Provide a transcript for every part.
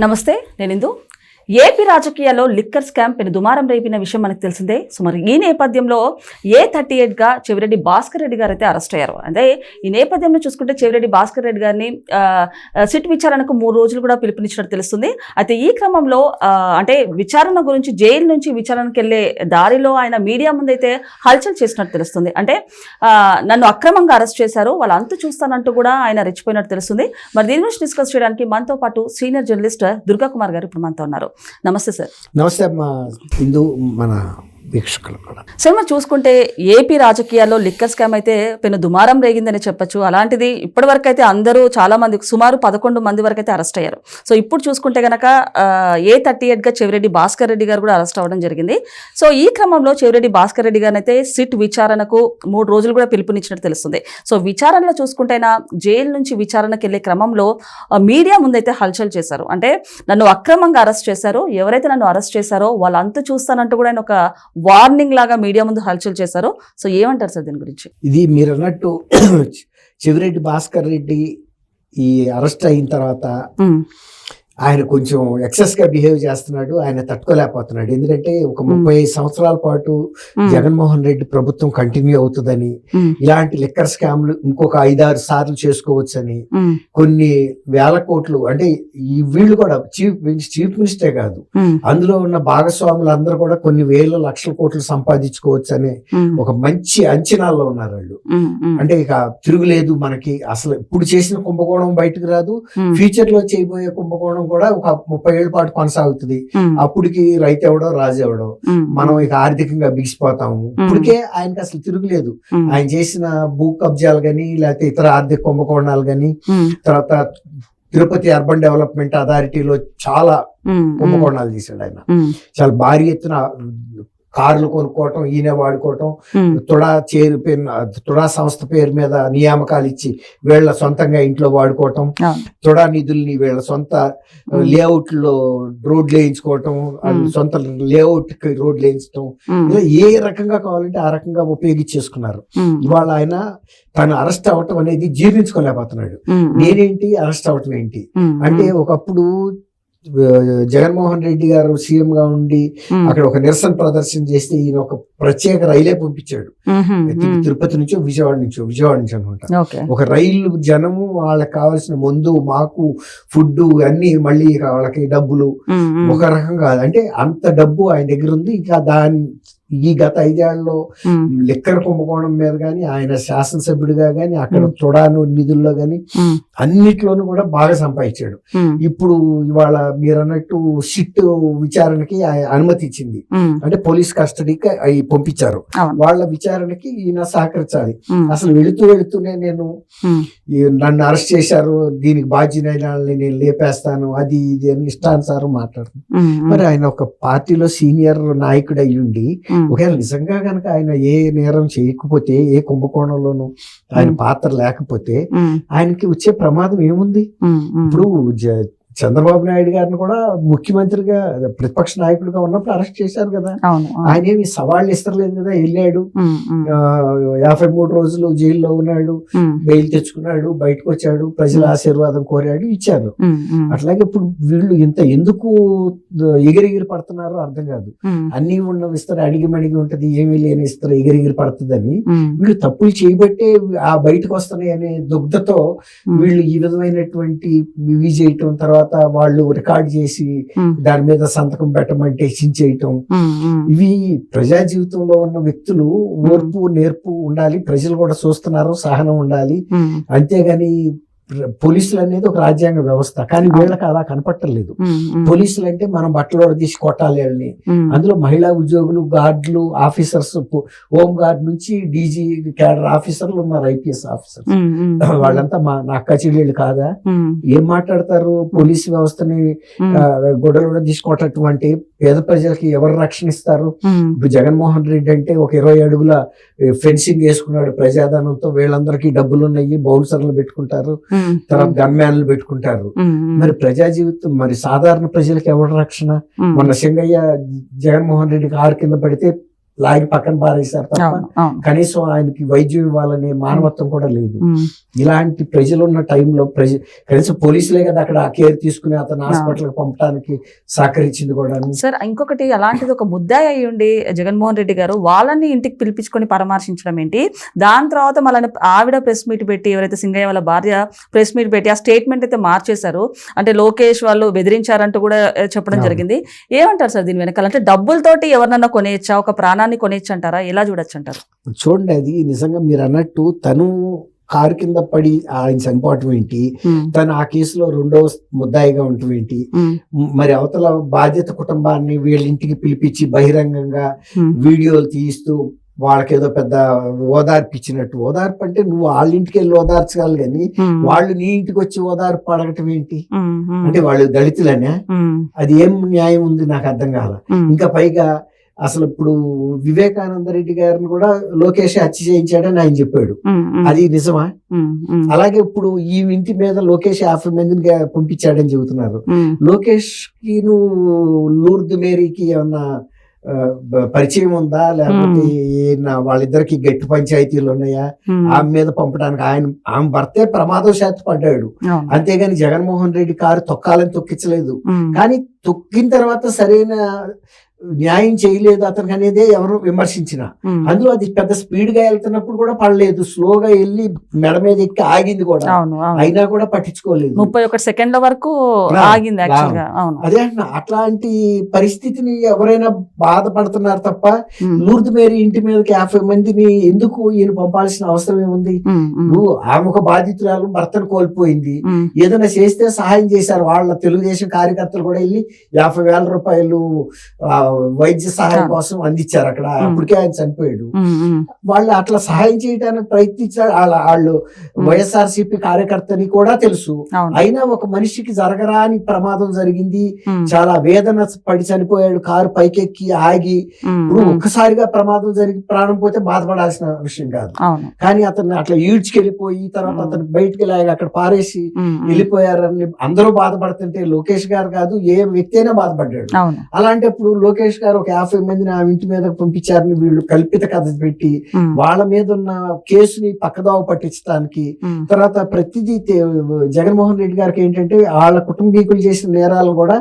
నమస్తే నేను ఇందు. ఏపీ రాజకీయాల్లో లిక్కర్ స్కామ్ పెను దుమారం రేపిన విషయం మనకు తెలిసిందే. సో మరి ఈ నేపథ్యంలో ఏ థర్టీ ఎయిట్గా చెవిరెడ్డి భాస్కర్ రెడ్డి గారు అయితే అరెస్ట్ అయ్యారు. అంటే ఈ నేపథ్యంలో చూసుకుంటే చెవిరెడ్డి భాస్కర్ రెడ్డి గారిని సిట్ విచారణకు మూడు రోజులు కూడా పిలుపునిచ్చినట్టు తెలుస్తుంది. అయితే ఈ క్రమంలో అంటే విచారణ గురించి జైలు నుంచి విచారణకు వెళ్ళే దారిలో ఆయన మీడియా ముందైతే హల్చల్ చేసినట్టు తెలుస్తుంది. అంటే నన్ను అక్రమంగా అరెస్ట్ చేశారు వాళ్ళు అంతు చూస్తానంటూ కూడా ఆయన రెచ్చిపోయినట్టు తెలుస్తుంది. మరి దీని గురించి డిస్కస్ చేయడానికి మనతో పాటు సీనియర్ జర్నలిస్ట్ దుర్గా కుమార్ గారు ఇప్పుడు మనతో ఉన్నారు. నమస్తే సార్. నమస్తే అమ్మా. హిందూ మన వీక్షకులు కూడా. సరే మరి చూసుకుంటే ఏపీ రాజకీయాల్లో లిక్కర్ స్కామ్ అయితే పెను దుమారం రేగిందని చెప్పొచ్చు. అలాంటిది ఇప్పటి వరకు అయితే అందరూ చాలా మంది సుమారు పదకొండు మంది వరకు అయితే అరెస్ట్ అయ్యారు. సో ఇప్పుడు చూసుకుంటే గనక ఏ థర్టీ ఎయిట్గా చెవిరెడ్డి భాస్కర్ రెడ్డి గారు కూడా అరెస్ట్ అవ్వడం జరిగింది. సో ఈ క్రమంలో చెవిరెడ్డి భాస్కర్ రెడ్డి గారిని అయితే సిట్ విచారణకు మూడు రోజులు కూడా పిలుపునిచ్చినట్టు తెలుస్తుంది. సో విచారణలో చూసుకుంటేనా జైలు నుంచి విచారణకు వెళ్ళే క్రమంలో మీడియా ముందైతే హల్చల్ చేశారు. అంటే నన్ను అక్రమంగా అరెస్ట్ చేశారు. ఎవరైతే నన్ను అరెస్ట్ చేశారో వాళ్ళంతా చూస్తానంటూ కూడా ఆయన ఒక వార్నింగ్ లాగా మీడియా ముందు హల్చల్ చేశారు. సో ఏమంటారు సార్ దీని గురించి? ఇది మీరు అన్నట్టు చెవిరెడ్డి భాస్కర్ రెడ్డి ఈ అరెస్ట్ అయిన తర్వాత ఆయన కొంచెం ఎక్సెస్గా బిహేవ్ చేస్తున్నాడు ఆయన తట్టుకోలేకపోతున్నాడు. ఎందుకంటే ఒక ముప్పై ఐదు సంవత్సరాల పాటు జగన్మోహన్ రెడ్డి ప్రభుత్వం కంటిన్యూ అవుతుందని ఇలాంటి లిక్కర్ స్కామ్లు ఇంకొక ఐదారు సార్లు చేసుకోవచ్చని కొన్ని వేల కోట్లు అంటే ఈ వీళ్ళు కూడా చీఫ్ చీఫ్ మినిస్టరే కాదు. అందులో ఉన్న భాగస్వాములు అందరూ కూడా కొన్ని వేల లక్షల కోట్లు సంపాదించుకోవచ్చు అనే ఒక మంచి అంచనాల్లో ఉన్నారు వాళ్ళు. అంటే ఇక తిరుగులేదు మనకి అసలు ఇప్పుడు చేసిన కుంభకోణం బయటకు రాదు. ఫ్యూచర్లో చేయబోయే కుంభకోణం కూడా ఒక ముప్పై ఏళ్ళ పాటు కొనసాగుతుంది. అప్పటికి రైతు ఎవడో రాజు ఎవడో మనం ఇక ఆర్థికంగా బిగిసిపోతాము. ఇప్పటికే ఆయనకి అసలు తిరుగులేదు. ఆయన చేసిన భూ కబ్జాలు గాని లేకపోతే ఇతర ఆర్థిక కుంభకోణాలు గాని తర్వాత తిరుపతి అర్బన్ డెవలప్మెంట్ అథారిటీలో చాలా కుంభకోణాలు చేశాడు ఆయన. చాలా భారీ ఎత్తున కార్లు కొనుక్కోవటం ఈయన వాడుకోవటం తుడా చేరు పేరు తుడా సంస్థ పేరు మీద నియామకాలు ఇచ్చి వీళ్ళ సొంతంగా ఇంట్లో వాడుకోవటం. తుడా నిధుల్ని వీళ్ళ సొంత లేఅవుట్లో రోడ్లు వేయించుకోవటం. సొంత లేఅవుట్కి రోడ్లు వేయించడం ఇలా ఏ రకంగా కావాలంటే ఆ రకంగా ఉపయోగించేసుకున్నారు. ఇవాళ ఆయన తను అరెస్ట్ అవ్వటం అనేది జీర్ణించుకోలేకపోతున్నాడు. నేనేంటి? అరెస్ట్ అవ్వటం ఏంటి? అంటే ఒకప్పుడు జగన్మోహన్ రెడ్డి గారు సీఎం గా ఉండి అక్కడ ఒక నిరసన ప్రదర్శన చేస్తే ఈయన ఒక ప్రత్యేక రైలే పంపించాడు. తిరు- తిరుపతి నుంచో విజయవాడ నుంచో విజయవాడ నుంచి అనుకుంటా ఓకే. ఒక రైలు జనము వాళ్ళకి కావాల్సిన మందు మాకు ఫుడ్ అన్ని మళ్ళీ వాళ్ళకి డబ్బులు. ఒక రకం కాదు అంటే అంత డబ్బు ఆయన దగ్గర ఉంది ఇంకా దాని ఈ గత ఐదేళ్ళలో లిక్కర్ కుంభకోణం మీద కానీ ఆయన శాసనసభ్యుడిగా కానీ అక్కడ తుడాను నిధుల్లో కానీ అన్నిట్లోనూ కూడా బాగా సంపాదించాడు. ఇప్పుడు ఇవాళ మీరు అన్నట్టు సిట్ విచారణకి ఆయన అనుమతి ఇచ్చింది. అంటే పోలీస్ కస్టడీకి అవి పంపించారు. వాళ్ళ విచారణకి ఈయన సహకరించాలి. అసలు వెళుతూ వెళుతూనే నేను నన్ను అరెస్ట్ చేశారు దీనికి వాళ్ళని నేను లేపేస్తాను అది ఇది అని ఇష్టానుసారం మాట్లాడుతున్నాను మరి ఆయన ఒక పార్టీలో సీనియర్ నాయకుడు అయ్యుండి ఒకవేళ నిజంగా కనుక ఆయన ఏ నేరం చేయకపోతే ఏ కుంభకోణంలోనూ ఆయన. పాత్ర లేకపోతే ఆయనకి వచ్చే ప్రమాదం ఏముంది? ఇప్పుడు చంద్రబాబు నాయుడు గారిని కూడా ముఖ్యమంత్రిగా ప్రతిపక్ష నాయకుడిగా ఉన్నప్పుడు అరెస్ట్ చేశారు కదా. ఆయన ఏమి సవాళ్ళు ఇస్తలేదు కదా వెళ్ళాడు. యాభై మూడు రోజులు జైల్లో ఉన్నాడు బెయిల్ తెచ్చుకున్నాడు బయటకు వచ్చాడు ప్రజల. ఆశీర్వాదం కోరాడు ఇచ్చారు. అట్లాగే ఇప్పుడు వీళ్ళు ఇంత ఎందుకు ఎగిరెగిరి పడుతున్నారో అర్థం కాదు. అన్ని ఉన్న విస్తర అడిగి మడిగి ఉంటది ఏమీ లేని ఇస్తర ఎగిరెగిరి పడుతుందని. వీళ్ళు తప్పులు చేయబట్టే ఆ బయటకు వస్తున్నాయి అనే దుగ్ధతో వీళ్ళు ఈ విధమైనటువంటి ఇవి చేయటం తర్వాత వాళ్ళు రికార్డ్ చేసి దాని మీద సంతకం పెట్టమంటే చించేయటం. ఇవి ప్రజా జీవితంలో ఉన్న వ్యక్తులు ఓర్పు నేర్పు ఉండాలి. ప్రజలు కూడా చూస్తున్నారు సహనం ఉండాలి. అంతేగాని పోలీసులు అనేది ఒక రాజ్యాంగ వ్యవస్థ. కానీ వీళ్ళకి అలా కనపట్టలేదు. పోలీసులు అంటే మనం బట్టలు తీసి కొట్టాలి. వాళ్ళని అందులో మహిళా ఉద్యోగులు గార్డులు ఆఫీసర్స్ హోం గార్డ్ నుంచి డీజీ క్యాడర్ ఆఫీసర్లు ఉన్నారు ఐపీఎస్ ఆఫీసర్స్. వాళ్ళంతా మా నా అక్క చెల్లెళ్ళు కాదా? ఏం మాట్లాడతారు? పోలీసు వ్యవస్థని గొడవలు తీసుకోవటటువంటి పేద ప్రజలకి ఎవరు రక్షణ ఇస్తారు ఇప్పుడు జగన్మోహన్ రెడ్డి అంటే ఒక ఇరవై అడుగుల ఫెన్సింగ్ వేసుకున్నాడు ప్రజాధనంతో వీళ్ళందరికీ డబ్బులు ఉన్నాయి బౌన్సర్లు పెట్టుకుంటారు తర్వాత గన్మ్యాన్లు పెట్టుకుంటారు. మరి ప్రజా జీవితం మరి సాధారణ ప్రజలకు ఎవరు రక్షణ? మొన్న సింగయ్య జగన్మోహన్ రెడ్డి కారు కింద పడితే లాగి పక్కన పారేశారు తప్ప కనీసం ఆయనకి వైద్యం ఇవ్వాలనే మానవత్వం కూడా లేదు. ఇలాంటి ప్రజలు ఉన్న టైంలో ప్రజ కనీసం పోలీసులే కదా అక్కడ కేర్ తీసుకుని అతను హాస్పిటల్కి పంపడానికి సహకరించింది కూడా. సార్ ఇంకొకటి అలాంటిది ఒక ముద్దాయి అయి ఉండి జగన్మోహన్ రెడ్డి గారు వాళ్ళని ఇంటికి పిలిపించుకొని పరామర్శించడం ఏంటి? దాని తర్వాత మళ్ళీ ఆవిడ ప్రెస్ మీట్ పెట్టి ఎవరైతే సింగయ్య వాళ్ళ భార్య ప్రెస్ మీట్ పెట్టి ఆ స్టేట్మెంట్ అయితే మార్చేశారు. అంటే లోకేష్ వాళ్ళు బెదిరించారంటూ కూడా చెప్పడం. జరిగింది. ఏమంటారు సార్ దీని వెనకాల? అంటే డబ్బులతోటి ఎవరినన్నా కొనేయచ్చా? ఒక ప్రాణాన్ని కొనేయచ్చు అంటారా ఎలా చూడొచ్చు అంటారు చూడండి అది నిజంగా మీరు అన్నట్టు తను కారు కింద పడి ఆయన చనిపోవటం ఏంటి తను ఆ కేసులో రెండో ముద్దాయిగా ఉండటం ఏంటి మరి అవతల బాధ్యత కుటుంబాన్ని వీళ్ళ ఇంటికి పిలిపించి బహిరంగంగా వీడియోలు తీస్తూ వాళ్ళకేదో పెద్ద ఓదార్పు ఇచ్చినట్టు. ఓదార్పు అంటే నువ్వు వాళ్ళ ఇంటికి వెళ్ళి ఓదార్చగలరు కానీ వాళ్ళు నీ ఇంటికి వచ్చి ఓదార్పు అడగటం ఏంటి? అంటే వాళ్ళు దళితులనే? అది ఏం న్యాయం ఉంది నాకు అర్థం కాల. ఇంకా పైగా అసలు ఇప్పుడు వివేకానంద రెడ్డి గారిని కూడా లోకేష్ హత్య చేయించాడని ఆయన చెప్పాడు. అది నిజమా? అలాగే ఇప్పుడు ఈ ఇంటి మీద లోకేష్ యాభై మందిని పంపించాడని చెబుతున్నారు. లోకేష్కి నువ్వు లూర్ద్ మేరీకి ఏమన్నా పరిచయం ఉందా? లేకపోతే వాళ్ళిద్దరికి గట్టి పంచాయతీలు ఉన్నాయా? ఆమె మీద పంపడానికి ఆయన ఆమె భర్తే ప్రమాదవశాత్తు పడ్డాడు. అంతేగాని జగన్మోహన్ రెడ్డి కారు తొక్కాలని తొక్కించలేదు. కానీ తొక్కిన తర్వాత సరైన న్యాయం చేయలేదు అతనికి అనేదే ఎవరు విమర్శించిన. అందులో అది పెద్ద స్పీడ్గా వెళ్తున్నప్పుడు కూడా పడలేదు స్లోగా వెళ్ళి మెడ మీద ఎక్కి ఆగింది కూడా. అయినా కూడా పట్టించుకోలేదు. ముప్పై ఒకటి సెకండ్ల వరకు ఆగింది అదే అంటున్నా అట్లాంటి పరిస్థితిని ఎవరైనా బాధపడుతున్నారు తప్ప లూర్ద్ మేరీ ఇంటి మీదకి యాభై మందిని ఎందుకు ఈయన పంపాల్సిన అవసరం ఏముంది? నువ్వు ఆమె ఒక బాధితురాలు భర్తను కోల్పోయింది. ఏదైనా చేస్తే సహాయం చేశారు. వాళ్ళ తెలుగుదేశం కార్యకర్తలు కూడా వెళ్ళి యాభై వేల రూపాయలు వైద్య సహాయం. కోసం అందించారు అక్కడ. అప్పటికే ఆయన చనిపోయాడు. వాళ్ళు అట్లా సహాయం చేయడానికి ప్రయత్నించారు. వాళ్ళ వాళ్ళు. వైఎస్ఆర్సీపీ కార్యకర్తని కూడా తెలుసు. అయినా ఒక మనిషికి జరగరాని ప్రమాదం జరిగింది. చాలా వేదన పడి చనిపోయాడు. కారు పైకెక్కి ఆగి ఇప్పుడు ఒక్కసారిగా ప్రమాదం జరిగి ప్రాణం పోతే బాధపడాల్సిన విషయం కాదు. కానీ అతన్ని అట్లా ఈడ్చుకెళ్ళిపోయి తర్వాత. అతను బయటికి లాగి అక్కడ పారేసి వెళ్ళిపోయారని అందరూ బాధపడుతుంటే లోకేష్ గారు కాదు ఏ వ్యక్తి అయినా బాధపడ్డాడు. అలాంటప్పుడు లోకేష్ గారు ఒక యాభై మందిని ఆ ఇంటి మీద పంపించారని వీళ్ళు కల్పిత కథ పెట్టి వాళ్ళ మీద ఉన్న కేసుని పక్కదోవ పట్టించడానికి తర్వాత ప్రతిదీ జగన్మోహన్ రెడ్డి గారికి ఏంటంటే వాళ్ళ కుటుంబీకులు చేసిన నేరాలు కూడా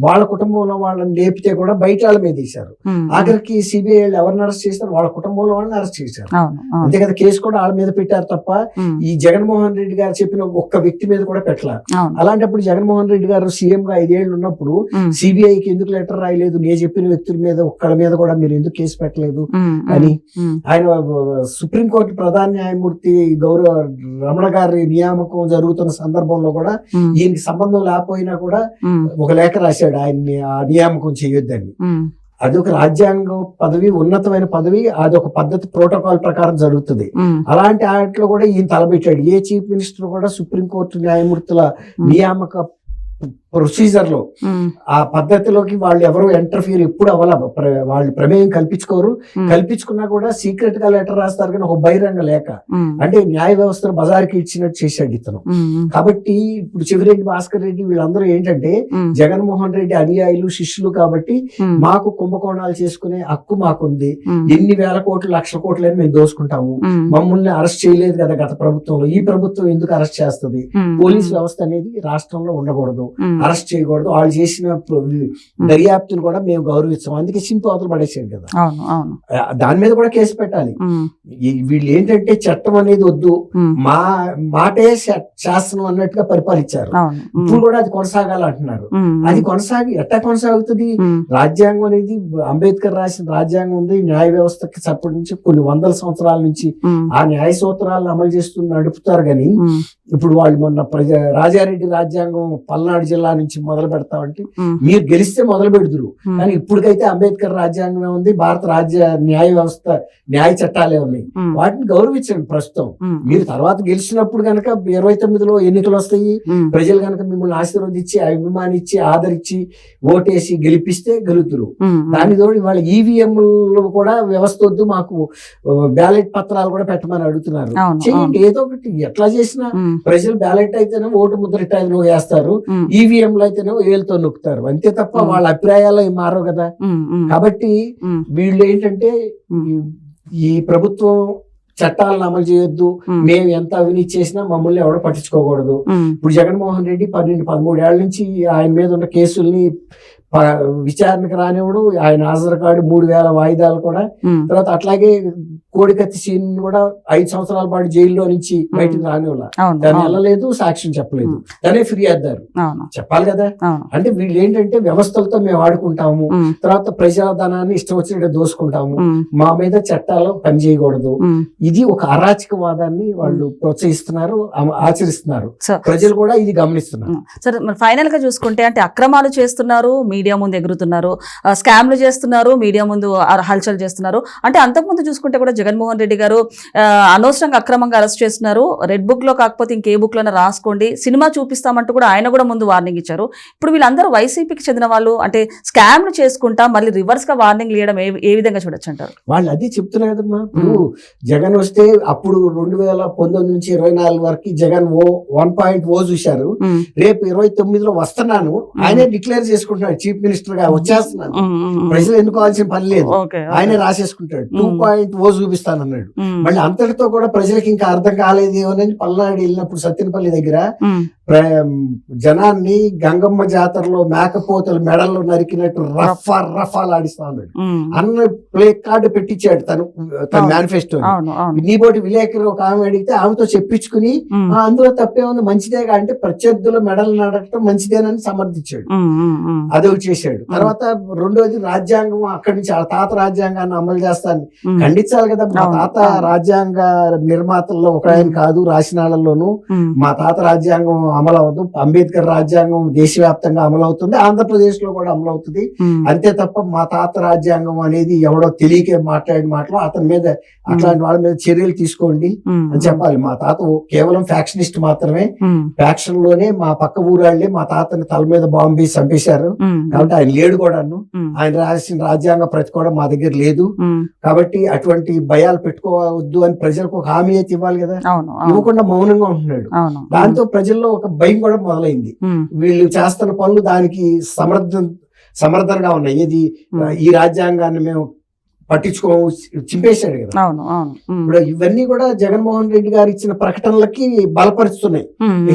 వాళ్ళ కుటుంబంలో వాళ్ళని లేపితే కూడా బయట వాళ్ళ మీద తీశారు ఆఖరికి సిబిఐ వాళ్ళు ఎవరిని అరెస్ట్ చేశారు? వాళ్ళ కుటుంబంలో వాళ్ళని అరెస్ట్ చేశారు. అంతే కదా కేసు కూడా వాళ్ళ మీద పెట్టారు తప్ప ఈ జగన్మోహన్ రెడ్డి గారు చెప్పిన ఒక్క వ్యక్తి మీద కూడా పెట్టాల. అవును. అలాంటప్పుడు జగన్మోహన్ రెడ్డి గారు సీఎం గా ఐదేళ్ళు ఉన్నప్పుడు సిబిఐకి ఎందుకు లెటర్ రాయలేదు? నేను చెప్పిన వ్యక్తుల మీద ఒక్కడి మీద కూడా మీరు ఎందుకు కేసు పెట్టలేదు? అని ఆయన సుప్రీంకోర్టు ప్రధాన న్యాయమూర్తి గౌరవ రమణ గారి నియామకం జరుగుతున్న సందర్భంలో కూడా ఈయనకి సంబంధం లేకపోయినా కూడా ఒక లేఖ రాశాడు ఆయన్ని ఆ నియామకం చేయొద్దని. అది ఒక రాజ్యాంగ పదవి ఉన్నతమైన పదవి అది ఒక పద్ధతి ప్రోటోకాల్ ప్రకారం జరుగుతుంది. అలాంటి వాటిలో కూడా ఈయన తలబెట్టాడు ఏ చీఫ్ మినిస్టర్ కూడా సుప్రీంకోర్టు న్యాయమూర్తుల నియామక ప్రొసీజర్లో ఉమ్, ఆ పద్ధతిలోకి వాళ్ళు ఎవరు ఎంటర్ఫియర్ ఎప్పుడు అవ్వాల. వాళ్ళు ప్రమేయం కల్పించుకోరు. కల్పించుకున్నా కూడా సీక్రెట్గా లెటర్ రాస్తారు కానీ ఒక బహిరంగ లేఖ. ఉమ్, అంటే న్యాయ వ్యవస్థను బజార్కి ఇచ్చినట్టు చేశాడు ఇతను. కాబట్టి ఇప్పుడు చివరెడ్డి భాస్కర్ రెడ్డి వీళ్ళందరూ ఏంటంటే జగన్మోహన్ రెడ్డి అనుయాయులు శిష్యులు కాబట్టి మాకు కుంభకోణాలు చేసుకునే హక్కు మాకుంది. ఎన్ని వేల కోట్లు లక్షల కోట్లు అని మేము దోసుకుంటాము. మమ్మల్ని అరెస్ట్ చేయలేదు కదా గత ప్రభుత్వంలో. ఈ ప్రభుత్వం ఎందుకు అరెస్ట్ చేస్తుంది? పోలీస్ వ్యవస్థ అనేది రాష్ట్రంలో ఉండకూడదు. అరెస్ట్ చేయకూడదు. వాళ్ళు చేసిన దర్యాప్తును కూడా మేము గౌరవిస్తాం. అందుకే సింపు అవతల పడేసాడు కదా. దాని మీద కూడా కేసు పెట్టాలి. వీళ్ళు ఏంటంటే చట్టం అనేది వద్దు. మా మాటే శాసనం అన్నట్టుగా పరిపాలించారు. ఇప్పుడు కూడా అది కొనసాగాలి అంటున్నారు. అది కొనసాగి ఎట్టా కొనసాగుతుంది? రాజ్యాంగం అనేది అంబేద్కర్ రాసిన రాజ్యాంగం ఉంది. న్యాయ వ్యవస్థకి చప్పటి నుంచి కొన్ని వందల సంవత్సరాల నుంచి ఆ న్యాయ సూత్రాలను అమలు చేస్తూ నడుపుతారు కానీ ఇప్పుడు వాళ్ళు మొన్న ప్రజ రాజారెడ్డి రాజ్యాంగం పల్నాడు జిల్లా నుంచి మొదలు పెడతామంటే మీరు గెలిస్తే మొదలు పెడుతురు కానీ ఇప్పటికైతే అంబేద్కర్ రాజ్యాంగమే ఉంది భారత రాజ్య న్యాయ వ్యవస్థ న్యాయ చట్టాలే ఉన్నాయి. వాటిని గౌరవించండి ప్రస్తుతం. మీరు తర్వాత గెలిచినప్పుడు గనక ఇరవై తొమ్మిదిలో ఎన్నికలు వస్తాయి ప్రజలు గనక మిమ్మల్ని ఆశీర్వదించి అభిమానించి ఆదరించి ఓటేసి గెలిపిస్తే గెలుతురు దాని తోడు ఇవాళ ఈవీఎంలు కూడా వ్యవస్థ వద్దు మాకు బ్యాలెట్ పత్రాలు కూడా పెట్టమని అడుగుతున్నారు. చేయండి ఏదో ఒకటి ఎట్లా చేసినా ప్రజలు బ్యాలెట్ అయితేనే ఓటు ముద్ర టైంలో వేస్తారు ఈవీఎం సీఎంలు అయితేనేమో ఏళ్ళతో నొక్కుతారు. అంతే తప్ప. వాళ్ళ అభిప్రాయాలు ఏం మారవు కదా. కాబట్టి వీళ్ళు ఏంటంటే ఈ- ప్రభుత్వం చట్టాలను అమలు చేయొద్దు. మేము ఎంత అవినీతి చేసినా మమ్మల్ని ఎవడో పట్టించుకోకూడదు. ఇప్పుడు జగన్మోహన్ రెడ్డి పన్నెండు పదమూడు ఏళ్ళ నుంచి ఆయన మీద ఉన్న కేసుల్ని విచారణకు రానివ్వడు. ఆయన హాజరు కార్డు మూడు వేల వాయిదాలు కూడా. తర్వాత అట్లాగే కోడికత్తి సీన్ కూడా ఐదు సంవత్సరాల పాటు జైల్లో నుంచి బయటకు రానివ్వాల. దాన్ని వెళ్ళలేదు సాక్ష్యం చెప్పలేదు. తనే ఫిర్యాదుదారు. అవును. చెప్పాలి కదా. అంటే వీళ్ళు ఏంటంటే వ్యవస్థలతో మేము ఆడుకుంటాము. తర్వాత ప్రజాధనాన్ని ఇష్టం వచ్చినట్టు దోసుకుంటాము. మా మీద చట్టాలు పనిచేయకూడదు. ఇది ఒక అరాచకవాదాన్ని వాళ్ళు ప్రోత్సహిస్తున్నారు ఆచరిస్తున్నారు. ప్రజలు కూడా ఇది గమనిస్తున్నారు. సరే ఫైనల్గా చూసుకుంటే అంటే అక్రమాలు చేస్తున్నారు మీడియా ముందు ఎగురుతున్నారు స్కామ్లు చేస్తున్నారు మీడియా ముందు హల్చల్ చేస్తున్నారు. అంటే అంతకుముందు చూసుకుంటే కూడా జగన్మోహన్ రెడ్డి గారు అనవసరంగా అక్రమంగా అరెస్ట్ చేస్తున్నారు. రెడ్ బుక్లో కాకపోతే ఇంకే బుక్లోనే రాసుకోండి. సినిమా చూపిస్తామంటూ కూడా ఆయన కూడా ముందు వార్నింగ్ ఇచ్చారు. ఇప్పుడు వీళ్ళందరూ వైసీపీకి చెందిన వాళ్ళు అంటే స్కామ్లు చేసుకుంటా మళ్ళీ రివర్స్గా వార్నింగ్ ఇవ్వడం ఏ ఏ విధంగా చూడొచ్చు అంటారు? వాళ్ళు అది చెప్తున్నారు కదమ్మా. ఇప్పుడు జగన్ వస్తే అప్పుడు రెండు వేల పంతొమ్మిది నుంచి ఇరవై నాలుగు వరకు జగన్ ఓ వన్ పాయింట్ ఓ చూశారు. రేపు ఇరవై తొమ్మిదిలో వస్తున్నాను. ఆయనే డిక్లేర్ చేసుకుంటున్నాడు. చీఫ్ మినిస్టర్గా వచ్చేస్తున్నాను. ప్రజలు ఎన్నుకోవాల్సిన పని లేదు. ఆయనే రాసేసుకుంటాడు. టూ. పాయింట్ ఓ చూపిస్తానన్నాడు. మళ్ళీ అంతటితో కూడా ప్రజలకు ఇంకా అర్థం కాలేదు ఏమోనని పల్నాడు వెళ్ళినప్పుడు సత్యనపల్లి దగ్గర జనాన్ని గంగమ్మ జాతరలో మేకపోతలు మెడల్లో నరికినట్టు రఫా రఫాలు ఆడిస్తా ఉన్నాడు. అన్న ప్లే కార్డు పెట్టించాడు తను తన. మేనిఫెస్టో నీబోటి విలేకరు ఒక ఆమె అడిగితే ఆమెతో చెప్పించుకుని ఉమ్, "ఆ, అందులో తప్పే ఉంది మంచిదేగా? అంటే ప్రత్యర్థుల మెడలు నడకటం మంచిదేనని సమర్థించాడు. అదొకటి చేశాడు. తర్వాత రెండోది రాజ్యాంగం అక్కడి నుంచి ఆ తాత రాజ్యాంగాన్ని అమలు చేస్తాను ఖండించాలి కదా మా తాత. రాజ్యాంగ నిర్మాతల్లో ఒక ఆయన కాదు రాసిన వాళ్ళలోను ఉమ్, మా తాత రాజ్యాంగం అమలు అవ్వదు అంబేద్కర్ రాజ్యాంగం దేశవ్యాప్తంగా అమలు అవుతుంది ఆంధ్రప్రదేశ్లో కూడా అమలు అవుతుంది అంతే తప్ప మా తాత రాజ్యాంగం అనేది ఎవడో తెలియకే మాట్లాడిన మాటలు అతని మీద అట్లాంటి వాళ్ళ మీద చర్యలు తీసుకోండి అని చెప్పాలి. మా తాత కేవలం ఫ్యాక్షనిస్ట్ మాత్రమే. ఫ్యాక్షన్లోనే మా పక్క ఊరాళ్ళే మా తాతని తల మీద బాంబు చంపేశారు. కాబట్టి ఆయన లేడు కూడాను. ఆయన రాసిన రాజ్యాంగ ప్రతి కూడా మా దగ్గర లేదు. కాబట్టి అటువంటి భయాలు పెట్టుకోవద్దు అని ప్రజలకు ఒక హామీ అయితే ఇవ్వాలి కదా. ఇవ్వకుండా మౌనంగా ఉంటున్నాడు. దాంతో ప్రజల్లో ఒక భయం కూడా మొదలైంది. వీళ్ళు చేస్తున్న పనులు దానికి సమర్థం సమర్థనగా ఉన్నాయి. ఇది ఈ రాజ్యాంగాన్ని మేము పట్టించుకో చింపేశాడు కదా. ఇప్పుడు ఇవన్నీ కూడా జగన్మోహన్ రెడ్డి గారు ఇచ్చిన ప్రకటనలకి బలపరుస్తున్నాయి.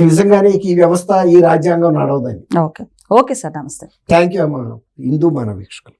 నిజంగానే ఈ వ్యవస్థ ఈ రాజ్యాంగం నడవదని. ఓకే. ఓకే సార్ నమస్తే. థ్యాంక్ యూ అమ్మా. హిందూ మన వీక్షకులు.